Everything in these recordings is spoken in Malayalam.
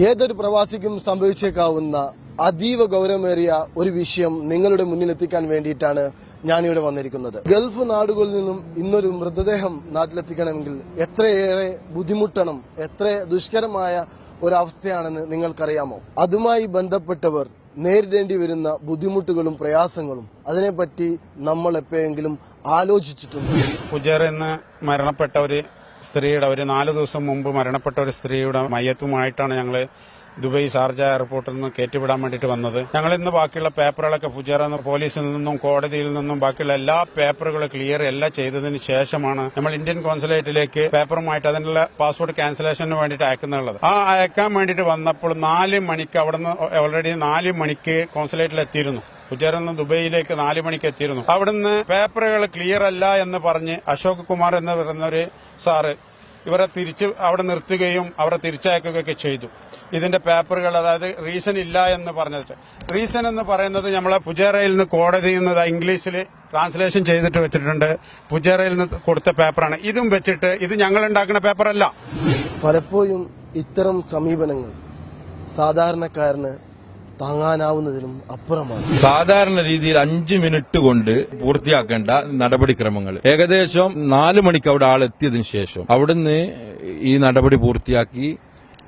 ഏതൊരു പ്രവാസിക്കും സംഭവിച്ചേക്കാവുന്ന അതീവ ഗൗരവമേറിയ ഒരു വിഷയം നിങ്ങളുടെ മുന്നിൽ എത്തിക്കാൻ വേണ്ടിയിട്ടാണ് ഞാനിവിടെ വന്നിരിക്കുന്നത്. ഗൾഫ് നാടുകളിൽ നിന്നും ഇന്നൊരു മൃതദേഹം നാട്ടിലെത്തിക്കണമെങ്കിൽ എത്രയേറെ ബുദ്ധിമുട്ടണം എത്ര ദുഷ്കരമായ ഒരവസ്ഥയാണെന്ന് നിങ്ങൾക്കറിയാമോ? അതുമായി ബന്ധപ്പെട്ടവർ നേരിടേണ്ടി വരുന്ന ബുദ്ധിമുട്ടുകളും പ്രയാസങ്ങളും അതിനെപ്പറ്റി നമ്മൾ എപ്പോഴെങ്കിലും ആലോചിച്ചിട്ടുണ്ട് എന്ന് മരണപ്പെട്ട ഒരു സ്ത്രീയുടെ ഒരു നാല് ദിവസം മുമ്പ് മരണപ്പെട്ട ഒരു സ്ത്രീയുടെ മയത്തുമായിട്ടാണ് ഞങ്ങൾ ദുബൈ ഷാർജ എയർപോർട്ടിൽ നിന്ന് കയറ്റിവിടാൻ വേണ്ടിയിട്ട് വന്നത്. ഞങ്ങൾ ഇന്ന് ബാക്കിയുള്ള പേപ്പറുകളൊക്കെ ഫുജറ പോലീസിൽ നിന്നും കോടതിയിൽ നിന്നും ബാക്കിയുള്ള എല്ലാ പേപ്പറുകളും ക്ലിയർ എല്ലാം ചെയ്തതിന് ശേഷമാണ് നമ്മൾ ഇന്ത്യൻ കോൺസുലേറ്റിലേക്ക് പേപ്പറുമായിട്ട് അതിനുള്ള പാസ്പോർട്ട് ക്യാൻസലേഷന് വേണ്ടിയിട്ട് അയക്കുന്നുള്ളത്. ആ അയക്കാൻ വേണ്ടിയിട്ട് വന്നപ്പോൾ നാല് മണിക്ക് അവിടുന്ന് ഓൾറെഡി നാല് മണിക്ക് കോൺസുലേറ്റിൽ എത്തിയിരുന്നു നിന്ന് ദുബൈയിലേക്ക് നാല് മണിക്ക് എത്തിയിരുന്നു. അവിടുന്ന് പേപ്പറുകൾ ക്ലിയർ അല്ല എന്ന് പറഞ്ഞ് അശോക് കുമാർ എന്ന് പറയുന്ന ഒരു സാറ് ഇവരെ തിരിച്ച് അവിടെ നിർത്തുകയും അവരെ തിരിച്ചയക്കുകയൊക്കെ ചെയ്തു. ഇതിന്റെ പേപ്പറുകൾ അതായത് റീസൺ ഇല്ല എന്ന് പറഞ്ഞിട്ട്. റീസൺ എന്ന് പറയുന്നത് നമ്മളെ പുജേറയിൽ നിന്ന് കോടതിയിൽ നിന്ന് ഇംഗ്ലീഷിൽ ട്രാൻസ്ലേഷൻ ചെയ്തിട്ട് വെച്ചിട്ടുണ്ട്. പുജേറയിൽ നിന്ന് കൊടുത്ത പേപ്പറാണ്. ഇതും വെച്ചിട്ട് ഇത് ഞങ്ങൾ ഉണ്ടാക്കുന്ന പേപ്പറല്ല. പലപ്പോഴും ഇത്തരം സമീപനങ്ങൾ സാധാരണക്കാരന് താങ്ങാനാവുന്നതിനും അപ്പുറമാണ്. സാധാരണ രീതിയിൽ അഞ്ച് മിനിറ്റ് കൊണ്ട് പൂർത്തിയാക്കേണ്ട നടപടിക്രമങ്ങൾ. ഏകദേശം നാല് മണിക്ക് അവിടെ ആളെത്തിയതിനു ശേഷം അവിടുന്ന് ഈ നടപടി പൂർത്തിയാക്കി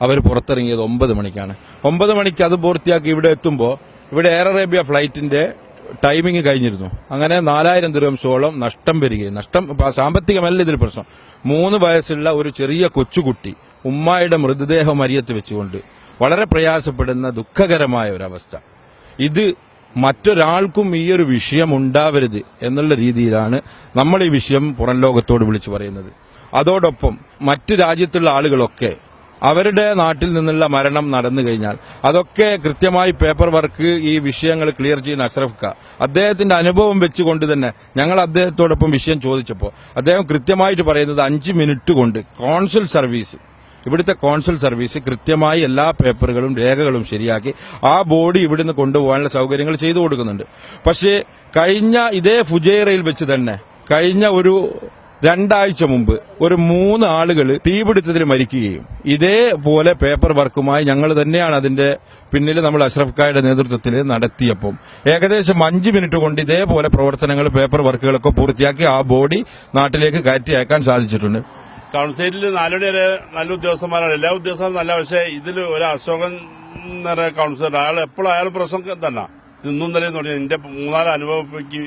അവർ പുറത്തിറങ്ങിയത് ഒമ്പത് മണിക്കാണ്. ഒമ്പത് മണിക്ക് അത് പൂർത്തിയാക്കി ഇവിടെ എത്തുമ്പോൾ ഇവിടെ എയർ അറേബ്യ ഫ്ലൈറ്റിന്റെ ടൈമിംഗ് കഴിഞ്ഞിരുന്നു. അങ്ങനെ നാലായിരം ദിർഹംസോളം നഷ്ടം വരികയും നഷ്ടം സാമ്പത്തികമല്ല ഇതിൽ പ്രശ്നം. മൂന്ന് വയസ്സുള്ള ഒരു ചെറിയ കൊച്ചുകുട്ടി ഉമ്മായുടെ മൃതദേഹം അരിയത്ത് വെച്ചുകൊണ്ട് വളരെ പ്രയാസപ്പെടുന്ന ദുഃഖകരമായ ഒരവസ്ഥ. ഇത് മറ്റൊരാൾക്കും ഈ ഒരു വിഷയം ഉണ്ടാവരുത് എന്നുള്ള രീതിയിലാണ് നമ്മൾ ഈ വിഷയം പുറം ലോകത്തോട് വിളിച്ചു പറയുന്നത്. അതോടൊപ്പം മറ്റ് രാജ്യത്തുള്ള ആളുകളൊക്കെ അവരുടെ നാട്ടിൽ നിന്നുള്ള മരണം നടന്നു കഴിഞ്ഞാൽ അതൊക്കെ കൃത്യമായി പേപ്പർ വർക്ക് ഈ വിഷയങ്ങൾ ക്ലിയർ ചെയ്യുന്ന അഷ്റഫ് ഖാ. അദ്ദേഹത്തിന്റെ അനുഭവം വെച്ചുകൊണ്ട് തന്നെ ഞങ്ങൾ അദ്ദേഹത്തോടൊപ്പം വിഷയം ചോദിച്ചപ്പോൾ അദ്ദേഹം കൃത്യമായിട്ട് പറയുന്നത് അഞ്ച് മിനിറ്റ് കൊണ്ട് കോൺസുൽ സർവീസ് ഇവിടുത്തെ കോൺസുൽ സർവീസ് കൃത്യമായി എല്ലാ പേപ്പറുകളും രേഖകളും ശരിയാക്കി ആ ബോഡി ഇവിടുന്ന് കൊണ്ടുപോകാനുള്ള സൗകര്യങ്ങൾ ചെയ്തു കൊടുക്കുന്നുണ്ട്. പക്ഷേ കഴിഞ്ഞ ഇതേ ഫുജൈറയിൽ വെച്ച് തന്നെ കഴിഞ്ഞ ഒരു രണ്ടാഴ്ച മുമ്പ് ഒരു മൂന്ന് ആളുകൾ തീപിടുത്തത്തിൽ മരിക്കുകയും ഇതേപോലെ പേപ്പർ വർക്കുമായി ഞങ്ങൾ തന്നെയാണ് അതിന്റെ പിന്നിൽ നമ്മൾ അഷ്റഫ് ഖായുടെ നേതൃത്വത്തിൽ നടത്തിയപ്പം. ഏകദേശം അഞ്ച് മിനിറ്റ് കൊണ്ട് ഇതേപോലെ പ്രവർത്തനങ്ങൾ പേപ്പർ വർക്കുകളൊക്കെ പൂർത്തിയാക്കി ആ ബോഡി നാട്ടിലേക്ക് കയറ്റി അയക്കാൻ സാധിച്ചിട്ടുണ്ട്. കൗൺസിലിൽ നാലുമണി വരെ നല്ല ഉദ്യോഗസ്ഥന്മാരാണ്. എല്ലാ ഉദ്യോഗസ്ഥരും നല്ല പക്ഷേ ഇതിൽ ഒരു അശോകൻ എന്ന് പറയുന്ന കൗൺസിലർ അയാൾ എപ്പോഴും അയാൾ പ്രശ്നം തന്നെ ഇന്നും തന്നെ തുടങ്ങി. എന്റെ മൂന്നാൽ അനുഭവത്തേക്ക്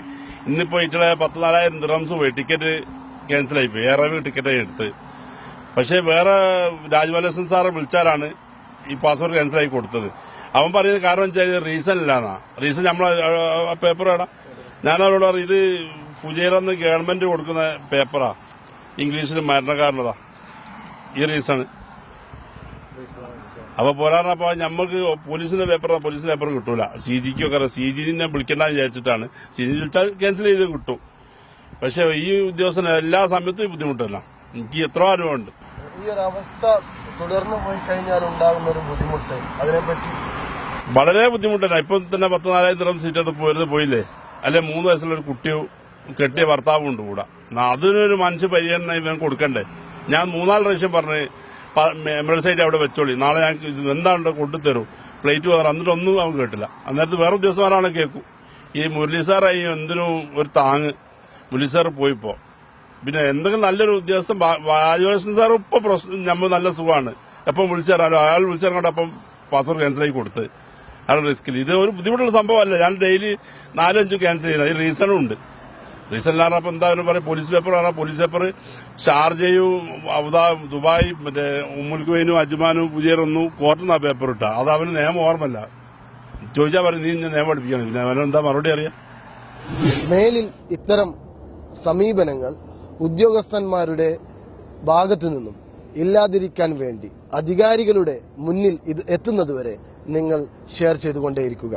ഇന്നിപ്പോ ഇട്ടുള്ള പത്ത് നാലായിരം ദിറംസ് പോയി ടിക്കറ്റ് ക്യാൻസൽ പോയി. ഏറെ ടിക്കറ്റ് എടുത്ത്. പക്ഷേ വേറെ രാജ്മലക്ഷ്മൺ സാറെ വിളിച്ചാലാണ് ഈ പാസ്പോർട്ട് ക്യാൻസൽ ആയി കൊടുത്തത്. അവൻ പറയുന്നത് കാരണം വെച്ചാൽ റീസൺ ഇല്ലാന്നാ. റീസൺ നമ്മൾ പേപ്പർ വേണം. ഞാൻ അവരോട് ഇത് ഫുജേറന്ന് ഗവൺമെന്റ് കൊടുക്കുന്ന പേപ്പറാ ഇംഗ്ലീഷിൽ മരണക്കാരനതാ ഈ റീസൺ അപ്പൊ പോരാറിനപ്പോ ഞമ്മക്ക് പോലീസിന്റെ പേപ്പർ പോലീസിന്റെ പേപ്പർ കിട്ടൂല. സി ജിക്കൊക്കെ സി ജിനെ വിളിക്കണ്ടെന്ന് വിചാരിച്ചിട്ടാണ്. സി ജി വിളിച്ചാൽ ക്യാൻസൽ ചെയ്ത് കിട്ടും. പക്ഷെ ഈ ഉദ്യോഗസ്ഥന് എല്ലാ സമയത്തും ബുദ്ധിമുട്ടല്ല. എനിക്ക് എത്ര അനുഭവമുണ്ട് ഈ ഒരു അവസ്ഥ തുടർന്നു പോയി കഴിഞ്ഞാൽ ഉണ്ടാകുന്ന ഒരു ബുദ്ധിമുട്ട്. അതിനെപ്പറ്റി വളരെ ബുദ്ധിമുട്ടല്ല. ഇപ്പൊ തന്നെ പത്ത് നാലായിരം തരം സീറ്റ് എടുത്ത് പോരുന്നത് പോയില്ലേ? അല്ലെ മൂന്ന് വയസ്സുള്ള ഒരു കുട്ടിയോ കെട്ടിയ ഭർത്താവും ഉണ്ട് കൂടെ. അതിനൊരു മനുഷ്യ പരിഗണന ഇവൻ കൊടുക്കണ്ടേ? ഞാൻ മൂന്നാൽ പ്രാവശ്യം പറഞ്ഞ് എമർജൻസി ആയിട്ട് അവിടെ വെച്ചോളി. നാളെ ഞാൻ എന്താണ് കൊണ്ടുതരും പ്ലേറ്റ് വേറെ. എന്നിട്ട് ഒന്നും അവൻ കേട്ടില്ല. അന്നേരത്ത് വേറെ ഉദ്യോഗസ്ഥന്മാരാണ് കേൾക്കും. ഈ മുരളി സാറായി എന്തിനും ഒരു താങ് മുരളി സാർ പോയിപ്പോ പിന്നെ എന്തെങ്കിലും നല്ലൊരു ഉദ്യോഗസ്ഥൻ രാജകൃഷ്ണൻ സാർ ഇപ്പൊ പ്രശ്നം നമ്മൾ നല്ല സുഖമാണ് എപ്പം വിളിച്ചാലും അയാൾ വിളിച്ചിറങ്ങോട്ട് അപ്പം പാസ്വേഡ് ക്യാൻസൽ ആയി കൊടുത്ത്. അയാൾ റിസ്കിൽ ഇത് ഒരു ബുദ്ധിമുട്ടുള്ള സംഭവമല്ല. ഞാൻ ഡെയിലി നാലഞ്ചും ക്യാൻസൽ ചെയ്യുന്നത്. അതിന് റീസണും ഉണ്ട്. റീസൺ പറഞ്ഞപ്പോൾ എന്താ പറയുക പറയും? പോലീസ് പേപ്പർ പറഞ്ഞാൽ പോലീസ് പേപ്പർ ഷാർജയും അബുദാ ദുബായ് മറ്റേ ഉമ്മുൽക്കുവൈനും അജ്മാനും പുതിയൊന്നും കോർട്ടിൽ ആ പേപ്പർ ഇട്ട. അത് അവന് നിയമം ഓർമ്മല്ല. ചോദിച്ചാൽ പറയും നീ നിയമം പഠിപ്പിക്കണം പിന്നെ അവനെന്താ മറുപടി അറിയാം? മേലിൽ ഇത്തരം സമീപനങ്ങൾ ഉദ്യോഗസ്ഥന്മാരുടെ ഭാഗത്തു നിന്നും ഇല്ലാതിരിക്കാൻ വേണ്ടി അധികാരികളുടെ മുന്നിൽ ഇത് എത്തുന്നതുവരെ നിങ്ങൾ ഷെയർ ചെയ്തുകൊണ്ടേയിരിക്കുക.